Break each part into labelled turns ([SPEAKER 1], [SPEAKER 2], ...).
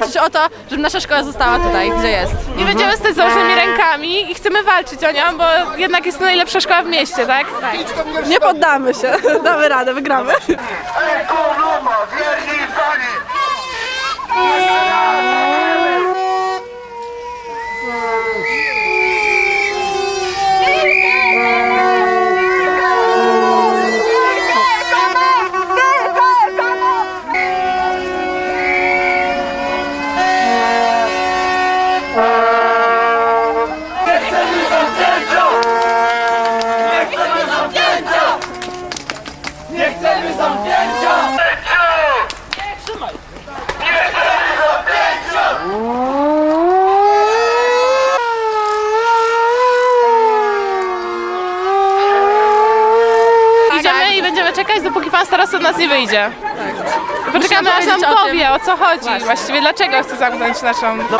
[SPEAKER 1] walczy o to, żeby nasza szkoła została tutaj, gdzie jest.
[SPEAKER 2] Nie będziemy stać z założonymi rękami i chcemy walczyć o nią, bo jednak jest to najlepsza szkoła w mieście, tak?
[SPEAKER 1] Nie poddamy się, damy radę, wygramy.
[SPEAKER 3] Ekonoma, wierni
[SPEAKER 2] od nas nie wyjdzie. Poczekamy, aż nam
[SPEAKER 1] powiedzieć o tym.
[SPEAKER 2] powie, o co chodzi właściwie, dlaczego chce zamknąć naszą...
[SPEAKER 4] Co?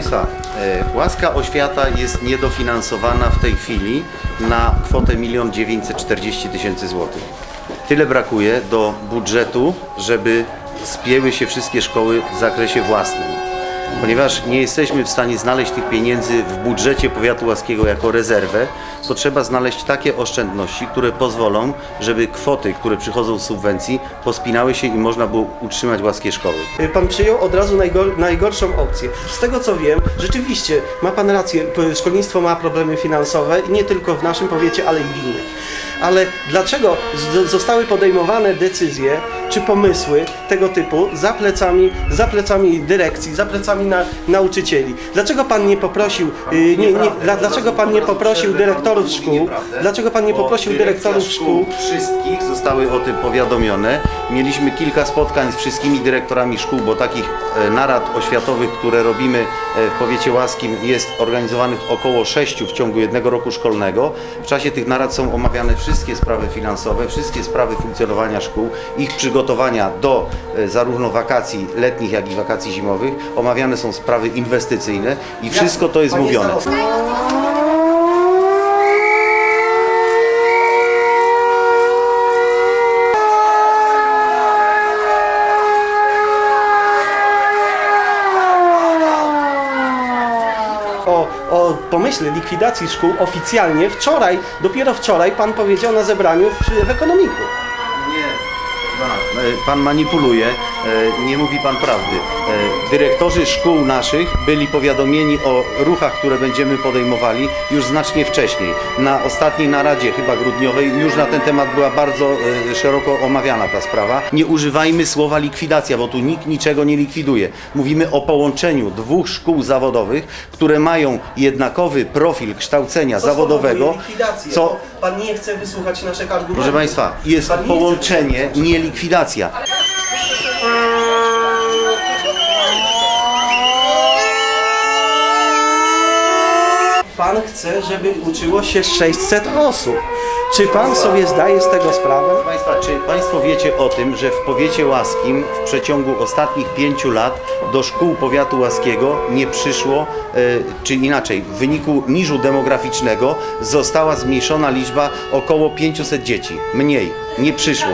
[SPEAKER 4] Państwa, e, łaska oświata jest niedofinansowana w tej chwili na kwotę 1 940 tysięcy złotych. Tyle brakuje do budżetu, żeby spięły się wszystkie szkoły w zakresie własnym. Ponieważ nie jesteśmy w stanie znaleźć tych pieniędzy w budżecie powiatu łaskiego jako rezerwę, to trzeba znaleźć takie oszczędności, które pozwolą, żeby kwoty, które przychodzą z subwencji, pospinały się i można było utrzymać łaskie szkoły.
[SPEAKER 5] Pan przyjął od razu najgor- najgorszą opcję. Z tego co wiem, rzeczywiście ma Pan rację, szkolnictwo ma problemy finansowe i nie tylko w naszym powiecie, ale i w innych. Ale dlaczego zostały podejmowane decyzje czy pomysły tego typu za plecami, za plecami dyrekcji, za plecami na, nauczycieli? Dlaczego Pan nie poprosił, y, nie, nie, dla, dlaczego Pan nie poprosił dyrektorów szkół? Dlaczego Pan nie poprosił dyrektorów szkół?
[SPEAKER 4] Wszystkich zostały o tym powiadomione. Mieliśmy kilka spotkań z wszystkimi dyrektorami szkół, bo takich e, narad oświatowych, które robimy e, w powiecie łaskim jest organizowanych około sześciu w ciągu jednego roku szkolnego. W czasie tych narad są omawiane wszystkie sprawy finansowe, wszystkie sprawy funkcjonowania szkół, ich przygotowania do e, zarówno wakacji letnich, jak i wakacji zimowych. Omawiane są sprawy inwestycyjne i wszystko to jest mówione.
[SPEAKER 5] o pomyśle likwidacji szkół oficjalnie wczoraj, dopiero wczoraj pan powiedział na zebraniu w, w ekonomiku.
[SPEAKER 4] Pan, manipuluje, nie mówi pan prawdy. E, Dyrektorzy szkół naszych byli powiadomieni o ruchach, które będziemy podejmowali już znacznie wcześniej. Na ostatniej naradzie, chyba grudniowej, już na ten temat była bardzo e, szeroko omawiana ta sprawa. Nie używajmy słowa likwidacja, bo tu nikt niczego nie likwiduje. Mówimy o połączeniu dwóch szkół zawodowych, które mają jednakowy profil kształcenia
[SPEAKER 5] Co
[SPEAKER 4] zawodowego, co
[SPEAKER 5] Pan nie chce wysłuchać naszych argumentów.
[SPEAKER 4] Proszę Państwa, jest połączenie, nie likwidacja.
[SPEAKER 5] Pan chce, żeby uczyło się 600 osób. Czy pan sobie zdaje z tego sprawę?
[SPEAKER 4] Proszę Państwa, czy Państwo wiecie o tym, że w powiecie łaskim w przeciągu ostatnich pięciu lat do szkół powiatu łaskiego nie przyszło, e, czy inaczej, w wyniku niżu demograficznego została zmniejszona liczba około 500 dzieci. Mniej, nie przyszło.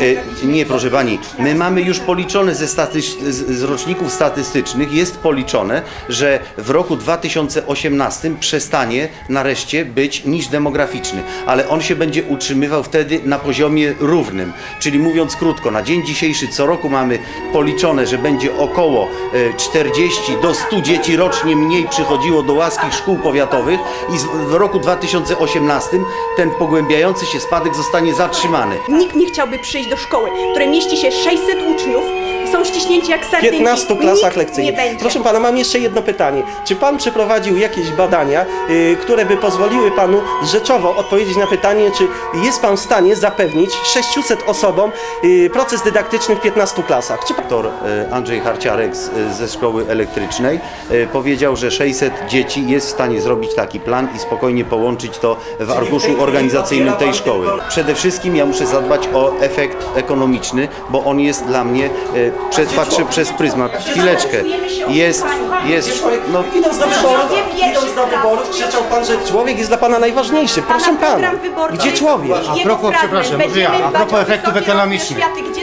[SPEAKER 4] E, Nie, proszę pani, my mamy już policzone ze z roczników statystycznych, jest policzone, że w roku 2018 przestanie nareszcie być niż demograficzny, ale on się będzie utrzymywał wtedy na poziomie równym. Czyli mówiąc krótko, na dzień dzisiejszy co roku mamy policzone, że będzie około e, 40 do 100 dzieci rocznie mniej przychodziło do łaskich szkół powiatowych i w roku 2018 ten pogłębiający się spadek zostanie zatrzymany.
[SPEAKER 6] Nikt nie chciałby przyjść do szkoły, w której mieści się 600 uczniów są ściśnięci jak
[SPEAKER 5] W
[SPEAKER 6] sardynki.
[SPEAKER 5] 15 klasach lekcyjnych. Proszę pana, mam jeszcze jedno pytanie. Czy pan przeprowadził jakieś badania, y, które by pozwoliły panu rzeczowo odpowiedzieć na pytanie, czy jest pan w stanie zapewnić 600 osobom y, proces dydaktyczny w 15 klasach? Czy pan...
[SPEAKER 4] Doktor e, Andrzej Harciarek z, ze szkoły elektrycznej e, powiedział, że 600 dzieci jest w stanie zrobić taki plan i spokojnie połączyć to w
[SPEAKER 5] w chwili
[SPEAKER 4] organizacyjnym tej szkoły. Przede wszystkim ja muszę zadbać o efekt ekonomiczny, bo on jest dla mnie, e, przez, patrzę przez pryzmat, chwileczkę, jest, jest, no,
[SPEAKER 5] Idąc do wyborów, idąc do wyborów, krzyczał pan, że człowiek jest dla pana najważniejszy. Proszę
[SPEAKER 6] Pana
[SPEAKER 5] gdzie człowiek?
[SPEAKER 7] A propos, przepraszam, może ja, a propos efektów ekonomicznych.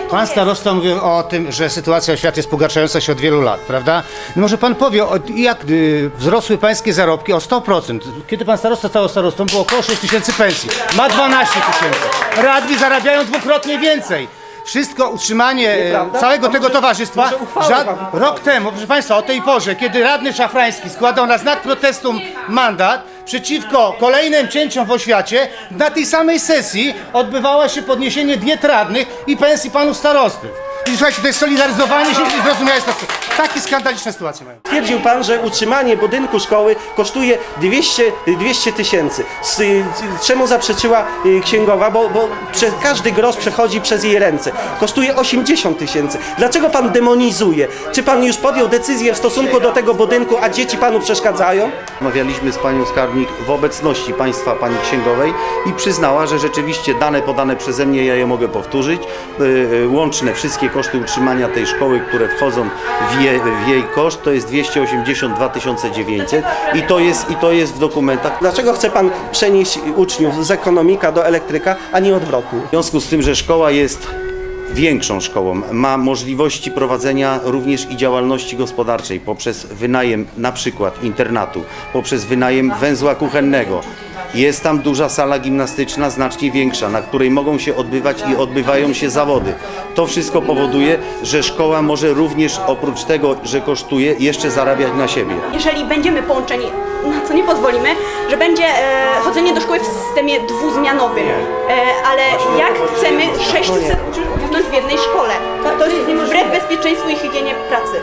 [SPEAKER 7] Pan starosta mówił o tym, że sytuacja oświaty jest pogarszająca się od wielu lat, prawda? No może pan powie, o, jak y, wzrosły pańskie zarobki o 100%. Kiedy pan starosta stał starostą, było około 6 tysięcy pensji. Ma 12 tysięcy. Radni zarabiają dwukrotnie więcej. Wszystko, utrzymanie e,
[SPEAKER 5] Nieprawda?
[SPEAKER 7] całego
[SPEAKER 5] A
[SPEAKER 7] tego
[SPEAKER 5] może-
[SPEAKER 7] towarzystwa.
[SPEAKER 5] może uchwałę
[SPEAKER 7] żad-
[SPEAKER 5] pan-
[SPEAKER 7] rok temu, proszę Państwa, o tej porze, kiedy radny Szafrański składał na znak protestu mandat przeciwko kolejnym cięciom w oświacie, na tej samej sesji odbywała się podniesienie diet radnych i pensji panów starostów. I słuchajcie, to jest solidaryzowanie się i zrozumiałe sytuacje. Takie skandaliczne sytuacje mają.
[SPEAKER 5] Twierdził pan, że utrzymanie budynku szkoły kosztuje 200 200 tysięcy. Y, Czemu zaprzeczyła y, księgowa? Bo, bo prze, każdy grosz przechodzi przez jej ręce. Kosztuje 80 tysięcy. Dlaczego pan demonizuje? Czy pan już podjął decyzję w stosunku do tego budynku, a dzieci panu przeszkadzają?
[SPEAKER 4] Rozmawialiśmy z panią skarbnik w obecności państwa pani księgowej i przyznała, że rzeczywiście dane podane przeze mnie, ja je mogę powtórzyć, y, łączne wszystkie koszty utrzymania tej szkoły, które wchodzą w jej, w jej koszt, to jest 282 900 i to jest, i to jest w dokumentach.
[SPEAKER 5] Dlaczego chce pan przenieść uczniów z ekonomika do elektryka, a nie odwrotnie?
[SPEAKER 4] W związku z tym, że szkoła jest większą szkołą, ma możliwości prowadzenia również i działalności gospodarczej poprzez wynajem na przykład internatu, poprzez wynajem węzła kuchennego. Jest tam duża sala gimnastyczna, znacznie większa, na której mogą się odbywać i odbywają się zawody. To wszystko powoduje, że szkoła może również oprócz tego, że kosztuje, jeszcze zarabiać na siebie.
[SPEAKER 6] Jeżeli będziemy połączeni, na co nie pozwolimy, że będzie e, chodzenie do szkoły w systemie dwuzmianowym. E, ale jak chcemy 600 uczniów w jednej szkole? To, to jest wbrew bezpieczeństwu i higienie pracy.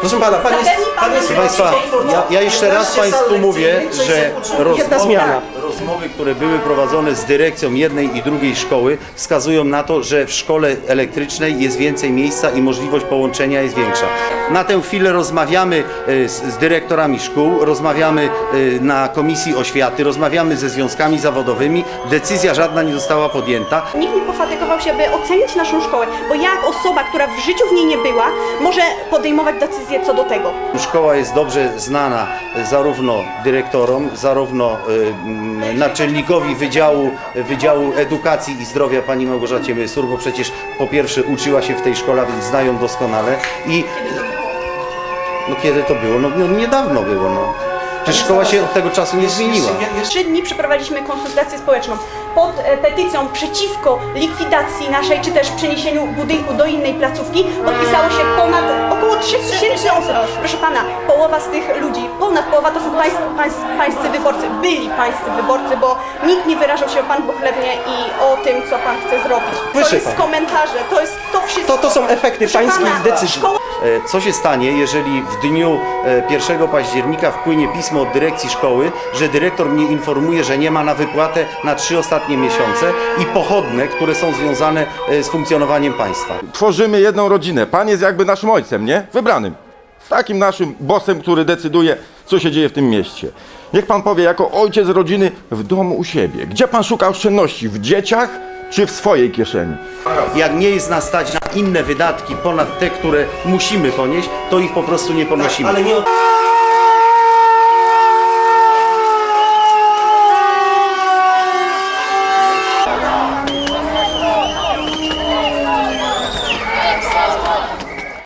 [SPEAKER 5] Proszę pana, pan jest,
[SPEAKER 6] pan
[SPEAKER 5] pan jest
[SPEAKER 4] Proszę Państwa, ja, ja jeszcze raz
[SPEAKER 5] 15
[SPEAKER 4] Państwu mówię, że
[SPEAKER 5] 600 uczniów, jedna
[SPEAKER 4] rozmowy,
[SPEAKER 5] zmiana.
[SPEAKER 4] Rozmowy, które były prowadzone z dyrekcją jednej i drugiej szkoły wskazują na to, że w szkole elektrycznej jest więcej miejsca i możliwość połączenia jest większa. Na tę chwilę rozmawiamy e, z, dyrektorami szkół, rozmawiamy e, na Komisji Oświaty, rozmawiamy ze związkami zawodowymi. Decyzja żadna nie została podjęta.
[SPEAKER 6] Nikt nie pofatygował się, aby ocenić naszą szkołę, bo jak osoba, która w życiu w niej nie była, może podejmować decyzje co do tego?
[SPEAKER 4] Szkoła jest dobrze znana zarówno dyrektorom, zarówno mm, naczelnikowi Wydziału, Wydziału Edukacji i Zdrowia pani Małgorzacie Mysur, bo przecież po pierwsze uczyła się w tej szkole, więc znają doskonale i no kiedy to było? No, no niedawno było, no. Przecież szkoła się od tego czasu nie zmieniła.
[SPEAKER 6] Trzy dni przeprowadziliśmy konsultację społeczną pod e, petycją przeciwko likwidacji naszej, czy też przeniesieniu budynku do innej placówki. Podpisało się ponad około 3000 osób. Proszę pana, połowa z tych ludzi, ponad połowa to są państw, państw, pańscy wyborcy, byli pańscy wyborcy, bo nikt nie wyrażał się o pan pochlebnie i o tym, co pan chce zrobić. To jest
[SPEAKER 5] pan.
[SPEAKER 6] komentarze, to jest to wszystko.
[SPEAKER 5] To, to są efekty
[SPEAKER 6] Proszę
[SPEAKER 5] pańskich
[SPEAKER 6] pana,
[SPEAKER 5] decyzji.
[SPEAKER 6] Szkoła
[SPEAKER 4] E, Co się stanie, jeżeli w dniu e, 1 października wpłynie pismo od dyrekcji szkoły, że dyrektor mnie informuje, że nie ma na wypłatę na trzy ostatnie miesiące i pochodne, które są związane e, z funkcjonowaniem państwa?
[SPEAKER 8] tworzymy jedną rodzinę. Pan jest jakby naszym ojcem, nie? Wybranym. Takim naszym bosem, który decyduje, co się dzieje w tym mieście. Niech pan powie, jako ojciec rodziny w domu u siebie, gdzie pan szuka oszczędności? W dzieciach czy w swojej kieszeni?
[SPEAKER 4] Jak nie jest nas stać na inne wydatki ponad te, które musimy ponieść, to ich po prostu nie ponosimy.
[SPEAKER 5] Ale nie od...